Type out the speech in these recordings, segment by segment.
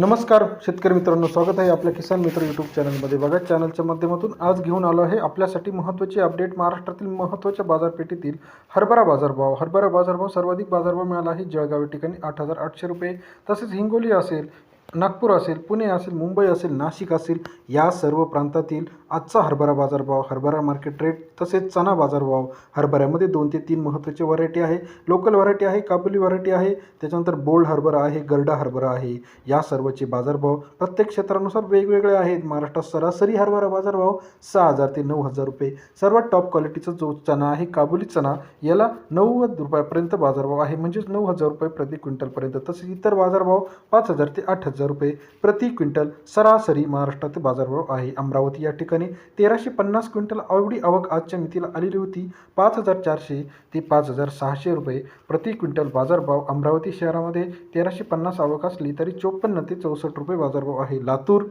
नमस्कार शेतकरी मित्रांनो स्वागत आहे आपल्या किसान मित्र यूट्यूब चॅनलमध्ये बघा चॅनलच्या माध्यमातून आज घेऊन आलो आहे आपल्यासाठी महत्त्वाची अपडेट महाराष्ट्रातील महत्त्वाच्या बाजारपेठेतील हरभरा बाजारभाव. हरभरा बाजारभाव सर्वाधिक बाजारभाव मिळाला आहे जळगाव या ठिकाणी आठ हजार आठशे रुपये. तसेच हिंगोली असेल नागपूर असेल पुणे असेल मुंबई असेल नाशिक असेल या सर्व प्रांतातील आजचा हरभरा बाजारभाव हरभरा मार्केट रेट तसेच चना बाजारभाव हरभऱ्यामध्ये दोन ते तीन महत्त्वाचे व्हरायटी आहे. लोकल व्हरायटी आहे काबुली व्हरायटी आहे. त्याच्यानंतर बोल्ड हरभरा आहे गरडा हरभरा आहे. या सर्वचे बाजारभाव प्रत्येक क्षेत्रानुसार वेगवेगळे आहेत. महाराष्ट्रात सरासरी हरभरा बाजारभाव सहा हजार ते नऊ हजार रुपये. सर्वात टॉप क्वालिटीचा जो चना आहे काबुली चना याला नव्वद रुपयापर्यंत बाजारभाव आहे. म्हणजेच नऊ हजार रुपये प्रति क्विंटलपर्यंत. तसेच इतर बाजारभाव पाच हजार ते आठ हजार रुपये प्रति क्विंटल सरासरी महाराष्ट्रात बाजारभाव आहे. अमरावती या ठिकाणी तेराशे पन्नास क्विंटल एवढी आवक आजच्या मितीला आलेली होती. पाच हजार चारशे ते पाच हजार सहाशे रुपये प्रति क्विंटल बाजारभाव अमरावती शहरामध्ये तेराशे पन्नास आवक असली तरी चोपन्न ते चौसष्ट रुपये बाजारभाव आहे. लातूर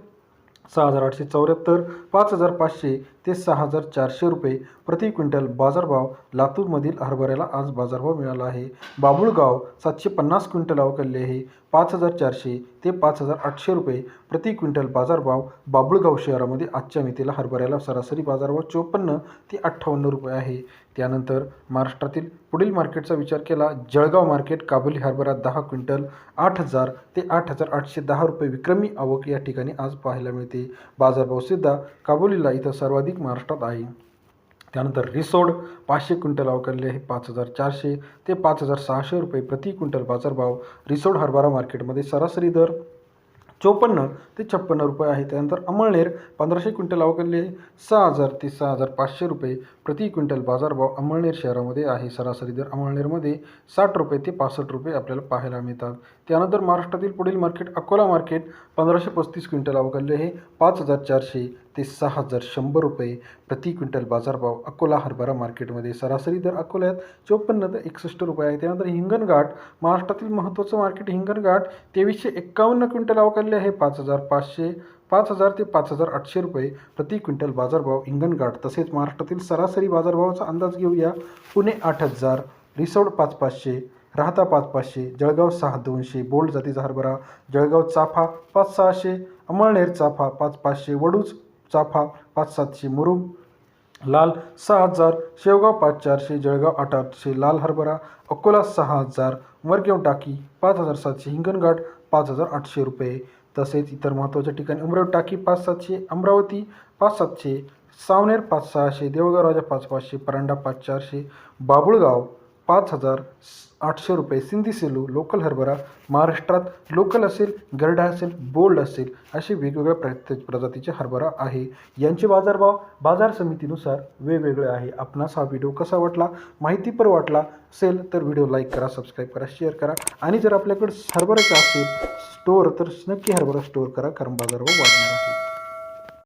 सहा हजार आठशे चौऱ्याहत्तर पाच हजार पाचशे ते सहा हजार चारशे रुपये प्रति क्विंटल बाजारभाव लातूरमधील हरभऱ्याला आज बाजारभाव मिळाला आहे. बाबुळगाव सातशे पन्नास क्विंटल अवकलले आहे. पाच हजार चारशे ते पाच हजार आठशे रुपये प्रति क्विंटल बाजारभाव बाबुळगाव शहरामध्ये आजच्या मितीला हरभऱ्याला सरासरी बाजारभाव चोपन्न ते अठ्ठावन्न रुपये आहे. त्यानंतर महाराष्ट्रातील पुढील मार्केटचा विचार केला जळगाव मार्केट काबुली हरभरा दहा क्विंटल आठ हजार ते आठ हजार आठशे दहा रुपये विक्रमी आवक या ठिकाणी आज पाहायला मिळते. बाजारभावसुद्धा काबुलीला इथं सर्वाधिक महाराष्ट्रात आहे. त्यानंतर रिसोड पाचशे क्विंटल अवकरले आहे पाच हजार चारशे ते पाच हजार सहाशे रुपये प्रति क्विंटल बाजारभाव. रिसोड हरभरा मार्केटमध्ये सरासरी दर चोपन्न ते छप्पन्न रुपये आहे. त्यानंतर अमळनेर पंधराशे क्विंटल अवकरले सहा हजार ते सहा हजार पाचशे रुपये प्रति क्विंटल बाजारभाव अमळनेर शहरामध्ये आहे. सरासरी दर अमळनेरमध्ये साठ रुपये ते पासष्ट रुपये आपल्याला पाहायला मिळतात. त्यानंतर महाराष्ट्रातील पुढील मार्केट अकोला मार्केट पंधराशे पस्तीस क्विंटल अवकरले हे पाच हजार चारशे ते सहा हजार शंभर रुपये प्रति क्विंटल बाजारभाव अकोला हरभरा मार्केटमध्ये. सरासरी दर अकोल्यात चोपन्न ते एकसष्ट रुपये आहे. त्यानंतर हिंगणघाट महाराष्ट्रातील महत्त्वाचं मार्केट हिंगणघाट तेवीसशे एक्कावन्न क्विंटल अवकारले आहे. पाच हजार पाचशे पाच हजार ते पाच हजार आठशे रुपये प्रति क्विंटल बाजारभाव हिंगणघाट. तसेच महाराष्ट्रातील सरासरी बाजारभावाचा अंदाज घेऊया. पुणे आठ हजार रिसोड पाच पाचशे राहता पाच पाचशे जळगाव सहा दोनशे बोल्ड जातीचा हरभरा जळगाव चाफा पाच सहाशे अमळनेर चाफा पाच पाचशे वडूज चाफा पाच सातशे मुरुम लाल सहा हजार शेवगाव पाच चारशे जळगाव आठ आठशे लाल हरभरा अकोला सहा हजार मरगेव टाकी पाच हजार सातशे हिंगणघाट पाच हजार आठशे रुपये. तसेच इतर महत्त्वाच्या ठिकाणी उमरेव टाकी पाच सातशे अमरावती पाच सातशे सावनेर पाच सहाशे देवगाव राजा पाच पाचशे परांडा पाच चारशे बाबुळगाव पाच हजार आठशे रुपये सिंधी सेलू लोकल हरभरा महाराष्ट्रात लोकल असेल गरडा असेल बोल्ड असेल असे वेगवेगळ्या प्रत्येक प्रजातीचे हरभरा आहे. यांचे बाजारभाव बाजार समितीनुसार वेगवेगळे आहे. आपणास हा व्हिडिओ कसा वाटला माहितीपर वाटला असेल तर व्हिडिओ लाईक करा सबस्क्राईब करा शेअर करा. आणि जर आपल्याकडे हरभऱ्याचा असेल स्टोअर तर नक्की हरभरा स्टोअर करा कारण बाजारभाव वाढणार आहे.